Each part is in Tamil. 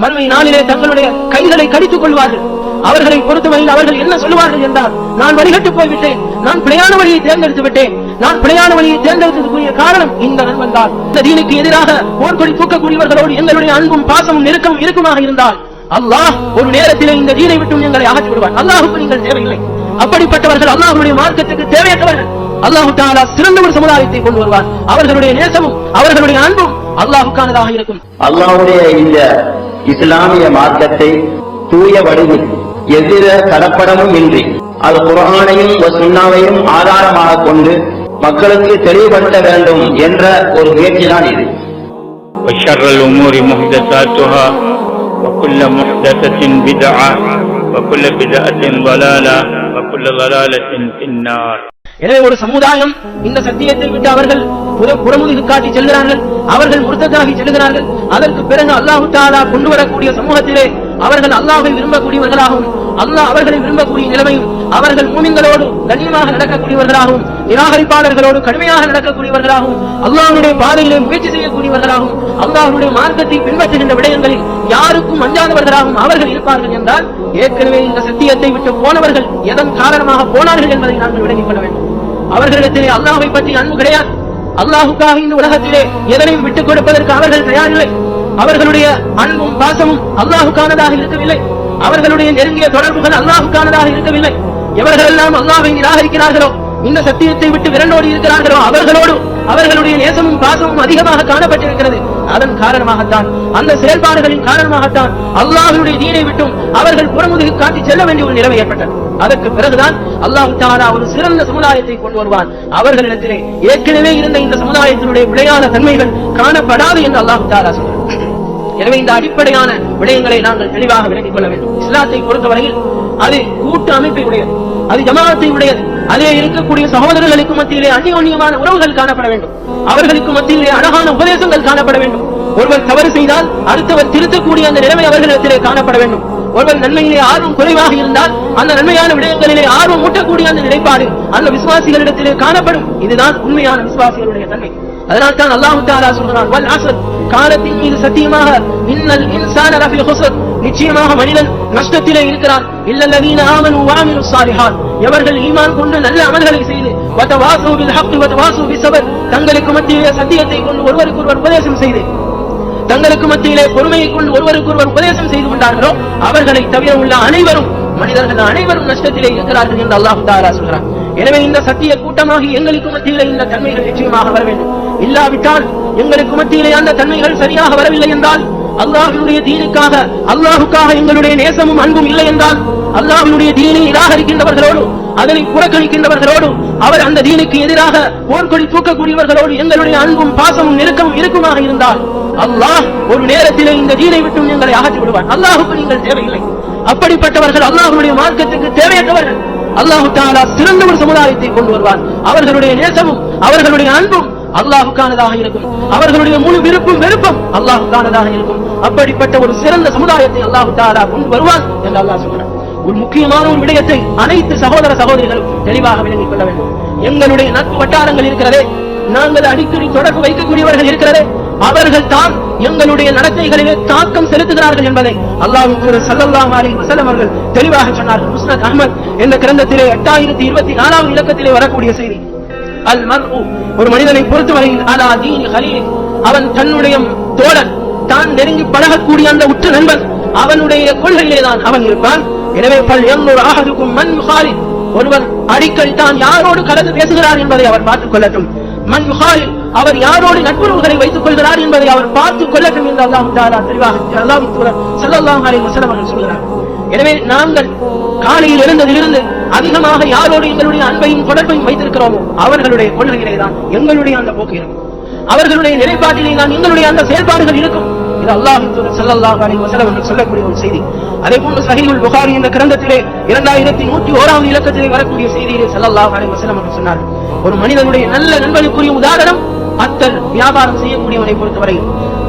மறுமை நாளிலே தங்களுடைய கைகளை கடித்துக் கொள்வார்கள். அவர்களை பொறுத்தவரையில் அவர்கள் என்ன சொல்லுவார்கள் என்றால் நான் வழிகட்டு போய்விட்டேன். நான் பிழையான வழியை தேர்ந்தெடுத்து விட்டேன். நான் பிழையான வழியை தேர்ந்தெடுத்ததுக்குரிய காரணம் இந்த நண்பன் தான். இந்த தீனுக்கு எதிராக போர்க்கொடி தூக்கக்கூடியவர்களோடு எங்களுடைய அன்பும் பாசமும் நெருக்கமும் இருக்குமாக இருந்தால் அல்லாஹ் ஒரு நேரத்திலே இந்த தீனை விட்டு எங்களை அகற்றி விடுவார் அல்லாஹுக்கு நீங்கள் தேவையில்லை. அப்படிப்பட்டவர்கள் அல்லாஹுடைய மார்க்கத்துக்கு தேவையற்றவர்கள். அல்லாஹு தாலா சிறந்த ஒரு சமுதாயத்தை கொண்டு வருவார். அவர்களுடைய நேசமும் அவர்களுடைய அன்பும் அல்லாஹுக்கானதாக இருக்கும். அல்லாஹுடைய இந்த இஸ்லாமிய மார்க்கத்தை தூய வடிவில் எதிர கலப்படமும் இன்றி அது குர்ஆனையும் சுன்னாவையும் ஆதாரமாக கொண்டு மக்களுக்கு தெளிவுபடுத்த வேண்டும் என்ற ஒரு முயற்சிதான் இது وشر الأمور محدثاتها وكل محدثة بدعة وكل بدعة ضلالة وكل ضلالة في النار எனவே ஒரு சமுதாயம் இந்த சத்தியத்தை விட்டு அவர்கள் புற- புறமுதுகு காட்டி செல்கிறார்கள். அவர்கள் முருத்ததாகி செல்கிறார்கள். அதற்கு பிறகு அல்லாஹு தாலா கொண்டு வரக்கூடிய சமூகத்திலே அவர்கள் அல்லாஹை விரும்பக்கூடியவர்களாகவும் அல்லாஹ் அவர்களை விரும்பக்கூடிய நிலைமையும் அவர்கள் மூமிங்களோடு கண்ணியமாக நடக்கக்கூடியவர்களாகவும் நிராகரிப்பாளர்களோடு கடுமையாக நடக்கக்கூடியவர்களாகவும் அல்லாஹனுடைய பாதையிலே முயற்சி செய்யக்கூடியவர்களாகவும் அல்லாஹனுடைய மார்க்கத்தை பின்பற்றுகின்ற விடயங்களில் யாருக்கும் அஞ்சாதவர்களாகவும் அவர்கள் இருப்பார்கள் என்றால் ஏற்கனவே இந்த சத்தியத்தை விட்டு போனவர்கள் எதன் காரணமாக போனார்கள் என்பதை நாங்கள் விளங்கிக் கொள்ள வேண்டும். அவர்களிடத்திலே அல்லாஹை பற்றி அன்பு கிடையாது. அல்லாஹுக்காக இந்த உலகத்திலே எதனையும் விட்டுக் கொடுப்பதற்கு அவர்கள் தயாரில்லை. அவர்களுடைய அன்பும் பாசமும் அல்லாஹுக்கானதாக இருக்கவில்லை. அவர்களுடைய நெருங்கிய தொடர்புகள் அல்லாஹுக்கானதாக இருக்கவில்லை. எவர்களெல்லாம் அல்லாஹை நிராகரிக்கிறார்களோ இந்த சத்தியத்தை விட்டு விரண்டோடி இருக்கிறார்களோ அவர்களோடு அவர்களுடைய நேசமும் பாசமும் அதிகமாக காணப்பட்டிருக்கிறது. அதன் காரணமாகத்தான் அந்த செயல்பாடுகளின் காரணமாகத்தான் அல்லாஹருடைய தீனை விட்டும் அவர்கள் புறமுதுகு காட்டி செல்ல வேண்டிய ஒரு நிலைமை ஏற்பட்டது. அதற்கு பிறகுதான் அல்லாஹ் தாலா ஒரு சிறந்த சமுதாயத்தை கொண்டு வருவான். அவர்களிடத்திலே ஏற்கனவே இருந்த இந்த சமுதாயத்தினுடைய விளையான தன்மைகள் காணப்படாது என்று அல்லாஹ் தாலா சொல்றார் எனவே இந்த அடிப்படையான விடயங்களை நாங்கள் தெளிவாக விளங்கிக் கொள்ள வேண்டும். இஸ்லாத்தை பொறுத்தவரையில் அது கூட்டு அமைப்பை உடையது. அது ஜமாத்தை உடையது. அதிலே இருக்கக்கூடிய சகோதரர்களுக்கு மத்தியிலே அந்நியோன்யமான உறவுகள் காணப்பட வேண்டும். அவர்களுக்கு மத்தியிலே அழகான உபதேசங்கள் காணப்பட வேண்டும். ஒருவர் தவறு செய்தால் அடுத்தவர் திருத்தக்கூடிய அந்த நிலைமை அவர்களிடத்திலே காணப்பட வேண்டும். ஒருவர் நன்மையிலே ஆர்வம் குறைவாக இருந்தால் அந்த நன்மையான விடயங்களிலே ஆர்வம் ஊட்டக்கூடிய அந்த நிலைப்பாடு அந்த விசுவாசிகளிடத்திலே காணப்படும். இதுதான் உண்மையான விசுவாசிகளுடைய தன்மை. அதனால் தான் அல்லாஹு தாலா சொல்கிறான் வல் காலத்தின் மீது சத்தியமாக இன்னல் இன்சான ரஃபி ஹுசத் நிச்சயமாக மனிதன் நஷ்டத்திலே இருக்கிறான். இல்லல்லதீன ஆமனு வாமினு சாலிஹான் எவர்கள் ஈமான் கொண்டு நல்ல அமல்களை செய்து வதவாசு பில் தங்களுக்கு மத்தியிலே சத்தியத்தை கொண்டு ஒருவருக்கு ஒருவர் உபதேசம் செய்து தங்களுக்கு மத்தியிலே பொறுமையை கொண்டு ஒருவருக்கு ஒருவர் உபதேசம் செய்து கொண்டார்களோ அவர்களை தவிர உள்ள அனைவரும் மனிதர்கள் அனைவரும் நஷ்டத்திலே இருக்கிறார்கள் என்று அல்லாஹ் தாரா சொல்கிறார் எனவே இந்த சத்திய கூட்டமாகி எங்களுக்கு மத்தியிலே இந்த தன்மைகள் நிச்சயமாக வர வேண்டும். இல்லாவிட்டால் எங்களுக்கு மத்தியிலே அந்த தன்மைகள் சரியாக வரவில்லை என்றால் அல்லாஹுடைய தீனுக்காக அல்லாஹுக்காக எங்களுடைய நேசமும் அன்பும் இல்லை என்றால் அல்லாஹினுடைய தீனை நிராகரிக்கின்றவர்களோடு அதனை புறக்கணிக்கின்றவர்களோடு அவர் அந்த தீனுக்கு எதிராக போர்க்கொடி தூக்கக்கூடியவர்களோடு எங்களுடைய அன்பும் பாசமும் நெருக்கமும் இருக்குமாக இருந்தால் அல்லாஹ் ஒரு நேரத்திலே இந்த தீனை விட்டும் எங்களை அகற்றி விடுவார் அல்லாஹுக்கு நீங்கள் தேவையில்லை. அப்படிப்பட்டவர்கள் அல்லாஹ்வுடைய மார்க்கத்துக்கு தேவையற்றவர்கள். அல்லாஹு தாலா சிறந்த ஒரு சமுதாயத்தை கொண்டு வருவார் அவர்களுடைய நேசமும் அவர்களுடைய அன்பும் அல்லாஹுக்கானதாக இருக்கும். அவர்களுடைய முழு விருப்பும் வெறுப்பும் அல்லாஹுக்கானதாக இருக்கும். அப்படிப்பட்ட ஒரு சிறந்த சமுதாயத்தை அல்லாஹு தாலா கொண்டு வருவான் என்று அல்லாஹ் சொல்றான் ஒரு முக்கியமான ஒரு விடயத்தை அனைத்து சகோதர சகோதரிகளும் தெளிவாக விளங்கிக் கொள்ள வேண்டும். எங்களுடைய நட்பு வட்டாரங்கள் இருக்கிறதே நாங்கள் அடிக்கடி தொடர்பு வைக்கக்கூடியவர்கள் இருக்கிறதே அவர்கள் தான் எங்களுடைய நடத்தைகளிலே தாக்கம் செலுத்துகிறார்கள் என்பதை அல்லாஹ் அவர்கள் தெளிவாக சொன்னார்கள். முஸ்னத் அஹ்மத் என்ற கிரந்தத்திலே எட்டாயிரத்தி இருபத்தி நாலாவது இலக்கத்திலே வரக்கூடிய செய்தி. அல் மர்உ ஒரு மனிதனை பொறுத்தவரையில் அலா தீன் ஹலீல். அவன் தன்னுடைய தோழன் தான் நெருங்கி பழகக்கூடிய அந்த உற்ற நண்பன் அவனுடைய கொள்கையிலே தான் அவன் இருப்பான். எனவே பல் எண்ணூர் ஆகதுக்கும் மண் முகாலில் ஒருவர் அடிக்கடி தான் யாரோடு கலந்து பேசுகிறார் என்பதை அவர் பார்த்துக் கொள்ளட்டும். மண் முகாலில் அவர் யாரோடு நட்புறவுகளை வைத்துக் கொள்கிறார் என்பதை அவர் பார்த்துக் கொள்ளட்டும் என்று அல்லாஹ் தாலா தெளிவாக அல்லாஹ் சல்லாஹ் அலைஹி வசலம் அவர்கள் சொல்கிறார். எனவே நாங்கள் காலையில் இருந்ததிலிருந்து அதிகமாக யாரோடு எங்களுடைய அன்பையும் தொடர்பையும் வைத்திருக்கிறோமோ அவர்களுடைய கொள்கையிலே தான் எங்களுடைய அந்த போக்கு இருக்கும். அவர்களுடைய நிலைப்பாட்டிலே தான் எங்களுடைய அந்த செயல்பாடுகள் இருக்கும். இது அல்லாஹ் ஸல்லல்லாஹு அலைஹி வஸல்லம் அவர்கள் சொல்லக்கூடிய ஒரு செய்தி. அதே போன்று சஹீஹுல் புகாரி என்ற கிரந்தத்திலே இரண்டாயிரத்தி நூற்றி ஓராவது இலக்கத்திலே வரக்கூடிய செய்தியிலே ஸல்லல்லாஹு அலைஹி வஸல்லம் அவர்கள் சொன்னார்கள். ஒரு மனிதனுடைய நல்ல நண்பனுக்குரிய உதாரணம் அத்தல் வியாபாரம் செய்யக்கூடியவனை பொறுத்தவரை.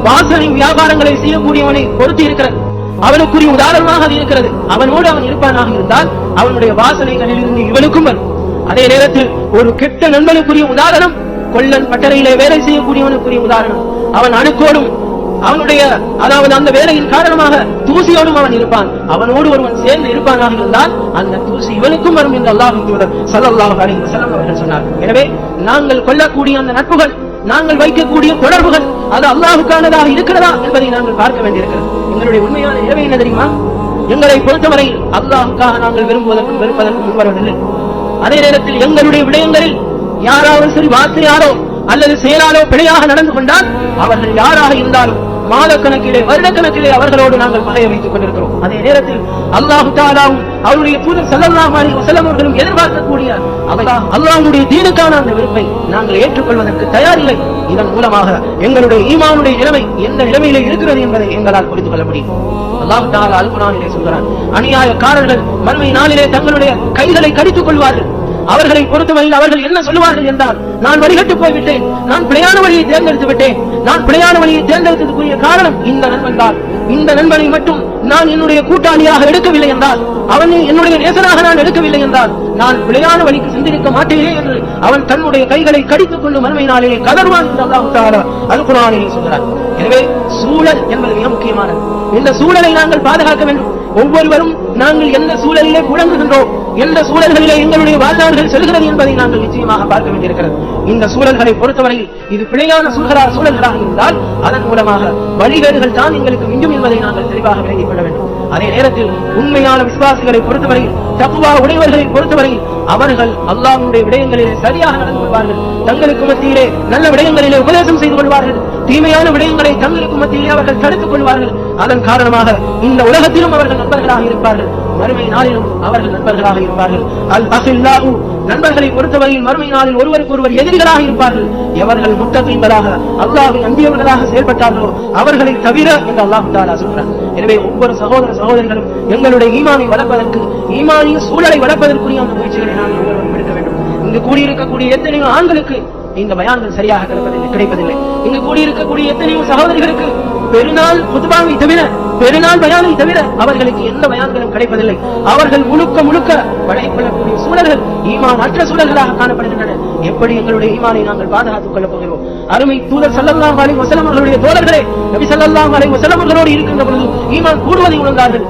வாசனை வியாபாரங்களை செய்யக்கூடியவனை பொறுத்து இருக்கிறது. அவனுக்குரிய உதாரணமாக அது இருக்கிறது. அவனோடு அவன் இருப்பானாக இருந்தால் அவனுடைய வாசனைகளில் இருந்து இவனுக்கும் வரும். அதே நேரத்தில் ஒரு கெட்ட நண்பனுக்குரிய உதாரணம் கொல்லன் பட்டறையிலே வேலை செய்யக்கூடியவனுக்குரிய உதாரணம். அவன் அணுக்கோடும் அவனுடைய அதாவது அந்த வேலையின் காரணமாக தூசியோடும் அவன் இருப்பான். அவனோடு ஒருவன் சேர்ந்து இருப்பானாக இருந்தால் அந்த தூசி இவனுக்கும் வரும் என்று அல்லாஹின் தூதர் ஸல்லல்லாஹு அலி வசலம் அவர்கள் சொன்னார். எனவே நாங்கள் கொள்ளக்கூடிய அந்த நட்புகள் நாங்கள் வைக்கக்கூடிய தொடர்புகள் அது அல்லாஹுக்கானதாக இருக்கிறதா என்பதை நாங்கள் பார்க்க வேண்டியிருக்கிறது. எங்களுடைய உண்மையான நிலைமை என்ன தெரியுமா? எங்களை பொறுத்தவரை அல்லாஹுக்காக நாங்கள் விரும்புவதற்கும் வெறுப்பதற்கும் முன்வரவில்லை. அதே நேரத்தில் எங்களுடைய விடயங்களில் யாராவது சரி வார்த்தையாரோ அல்லது செயலாலோ பிழையாக நடந்து கொண்டால் அவர்கள் யாராக இருந்தாலும் மாதக்கணக்கிலே வருடக்கணக்கிலே அவர்களோடு நாங்கள் பகைய வைத்துக் கொண்டிருக்கிறோம். அதே நேரத்தில் அல்லாஹு தாலாவும் அவருடைய தூதர் ஸல்லல்லாஹு அலைஹி அவர்களும் எதிர்பார்க்கக்கூடிய அல்லாஹ் அல்லாஹ்வுடைய தீனுக்கான அந்த விருப்பை நாங்கள் ஏற்றுக்கொள்வதற்கு தயாரில்லை. இதன் மூலமாக எங்களுடைய ஈமானுடைய நிலைமை எந்த நிலைமையிலே இருக்கிறது என்பதை எங்களால் புரிந்து கொள்ள முடியும். அல்லாஹு தாலா அல் சொல்கிறான் அநியாயக்காரர்கள் மறுமை நாளிலே தங்களுடைய கைகளை கடித்துக் கொள்வார்கள். அவர்களை பொறுத்தவரையில் அவர்கள் என்ன சொல்லுவார்கள் என்றால் நான் வழிகட்டு போய்விட்டேன். நான் பிழையான வழியை தேர்ந்தெடுத்து விட்டேன். நான் பிழையான வழியை தேர்ந்தெடுத்ததுக்குரிய காரணம் இந்த நண்பன் தான். இந்த நண்பனை மட்டும் நான் என்னுடைய கூட்டாளியாக எடுக்கவில்லை என்றால் அவனை என்னுடைய நேசனாக நான் எடுக்கவில்லை என்றால் நான் பிழையான வழிக்கு சிந்திருக்க மாட்டேனே என்று அவன் தன்னுடைய கைகளை கடித்துக் கொண்டு மறுமை கதர்வான் என்று அல்லாஹ் தாலா சொல்கிறார் எனவே சூழல் என்பது மிக முக்கியமானது. இந்த சூழலை நாங்கள் பாதுகாக்க வேண்டும். ஒவ்வொருவரும் நாங்கள் எந்த சூழலிலே புழங்குகின்றோம்? எந்த சூழல்களிலே எங்களுடைய வாழ்நாள்கள் செல்கிறது என்பதை நாங்கள் நிச்சயமாக பார்க்க வேண்டியிருக்கிறது. இந்த சூழல்களை பொறுத்தவரையில் இது பிழையான சூழலா சூழல்களாக இருந்தால் அதன் மூலமாக வழிகேடுகள் தான் எங்களுக்கு மிஞ்சும் என்பதை நாங்கள் தெளிவாக விளங்கிக் கொள்ள வேண்டும். அதே நேரத்தில் உண்மையான விசுவாசிகளை பொறுத்தவரையில் தப்புவா உடையவர்களை பொறுத்தவரையில் அவர்கள் அல்லாஹ்வுடைய விடயங்களிலே சரியாக நடந்து கொள்வார்கள். தங்களுக்கு மத்தியிலே நல்ல விடயங்களிலே உபதேசம் செய்து கொள்வார்கள். தீமையான விடயங்களை தங்களுக்கு மத்தியிலே அவர்கள் தடுத்துக் கொள்வார்கள். அதன் காரணமாக இந்த உலகத்திலும் அவர்கள் நண்பர்களாக இருப்பார்கள். மறுமை நாளிலும் அவர்கள் நண்பர்களாக இருப்பார்கள். அல் அஹில்லாஹு நண்பர்களை பொறுத்தவரையில் மறுமை நாளில் ஒருவருக்கு ஒருவர் எதிரிகளாக இருப்பார்கள். எவர்கள் முத்தகீன்களாக அல்லாஹை நம்பியவர்களாக செயல்பட்டார்களோ அவர்களை தவிர என்று அல்லாஹ் தாலா சொல்கிறார் எனவே ஒவ்வொரு சகோதர சகோதரிகளும் எங்களுடைய ஈமானை வளர்ப்பதற்கு ஈமானிய சூழலை வளர்ப்பதற்குரிய அந்த முயற்சிகளை எடுக்க வேண்டும். இங்கு கூடியிருக்கக்கூடிய எத்தனையோ ஆண்களுக்கு இந்த பயான்கள் சரியாக கிடைப்பதில்லை கிடைப்பதில்லை. இங்கு கூடியிருக்கக்கூடிய எத்தனையோ சகோதரிகளுக்கு பெருநாள் தவிர பெருநாள் பயானை தவிர அவர்களுக்கு எந்த பயான்களும் கிடைப்பதில்லை. அவர்கள் முழுக்க முழுக்க படைக்கொள்ளக்கூடிய சூழல்கள் ஈமான் மற்ற சூழல்களாக காணப்படுகின்றன. எப்படி எங்களுடைய ஈமானை நாங்கள் பாதுகாத்துக் கொள்ளப் போகிறோம்? அருமை தூதர் ஸல்லல்லாஹு அலை வஸல்லம் அவர்களுடைய தோழர்களே நபி ஸல்லல்லாஹு அலை வஸல்லம் அவர்களோடு இருக்கின்ற பொழுது ஈமான் கூடுவதை உணர்ந்தார்கள்.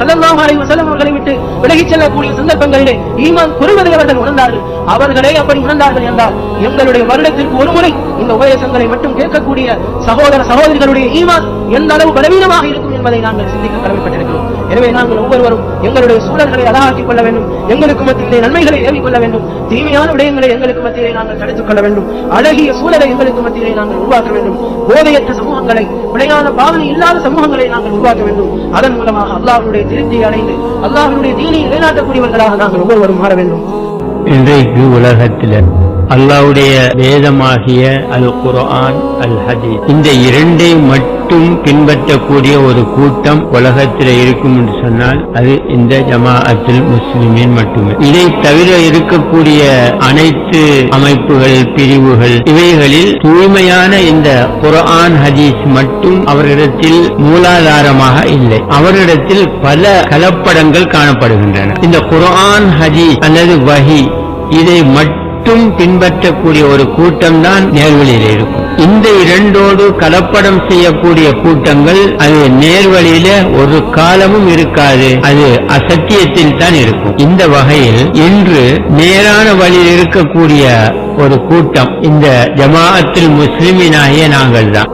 நபி ஸல்லல்லாஹு அலைஹி வஸல்லம் அவர்களை விட்டு விலகிச் செல்லக்கூடிய சந்தர்ப்பங்களிலே ஈமான் குறைவதை அவர்கள் உணர்ந்தார்கள். அவர்களே அப்படி உணர்ந்தார்கள் என்றால் எங்களுடைய வருடத்திற்கு ஒரு முறை இந்த உபதேசங்களை மட்டும் கேட்கக்கூடிய சகோதர சகோதரிகளுடைய ஈமான் எந்த அளவு பலவீனமாக இருக்கும்? என்பதை நாங்கள் சிந்திக்க கடமைப்பட்டிருக்கிறோம். எனவே நாங்கள் ஒவ்வொருவரும் எங்களுடைய சூழல்களை அழகாக்கிக் கொள்ள வேண்டும். எங்களுக்கு மத்தியிலே நன்மைகளை ஏவிக் கொள்ள வேண்டும். தீமையான விடயங்களை எங்களுக்கு மத்தியிலே நாங்கள் தடுத்துக் கொள்ள வேண்டும். அழகிய சூழலை எங்களுக்கு மத்தியிலே நாங்கள் உருவாக்க வேண்டும். போதையற்ற சமூகங்களை விளையான பாவனை இல்லாத சமூகங்களை நாங்கள் உருவாக்க வேண்டும். அதன் மூலமாக அல்லாஹ்வுடைய திருப்தியை அடைந்து அல்லாஹ்வுடைய தீனை நிலைநாட்டக்கூடியவர்களாக நாங்கள் ஒவ்வொருவரும் மாற வேண்டும். இன்றைக்கு உலகத்தில் அல்லாவுடைய வேதமாகிய அல் குரான் அல் ஹதீஸ் இந்த இரண்டை மட்டும் பின்பற்றக்கூடிய ஒரு கூட்டம் உலகத்தில் இருக்கும் என்று சொன்னால் அது இந்த ஜமாஅத்தில் முஸ்லிமின் மட்டுமே. இதை தவிர இருக்கக்கூடிய அனைத்து அமைப்புகள் பிரிவுகள் இவைகளில் தூய்மையான இந்த குரான் ஹதீஸ் மட்டும் அவர்களிடத்தில் மூலாதாரமாக இல்லை. அவரிடத்தில் பல கலப்படங்கள் காணப்படுகின்றன. இந்த குரான் ஹதீஸ் அல்லது வஹி இதை மட்டும் பின்பற்றக்கூடிய ஒரு கூட்டம் தான் நேர்வழியில் இருக்கும். இந்த இரண்டோடு கலப்படம் செய்யக்கூடிய கூட்டங்கள் அது நேர்வழியில ஒரு காலமும் இருக்காது அது அசத்தியத்தில் தான் இருக்கும். இந்த வகையில் இன்று நேரான வழியில் இருக்கக்கூடிய ஒரு கூட்டம் இந்த ஜமாஅத்தில் முஸ்லிமினாகிய நாங்கள் தான்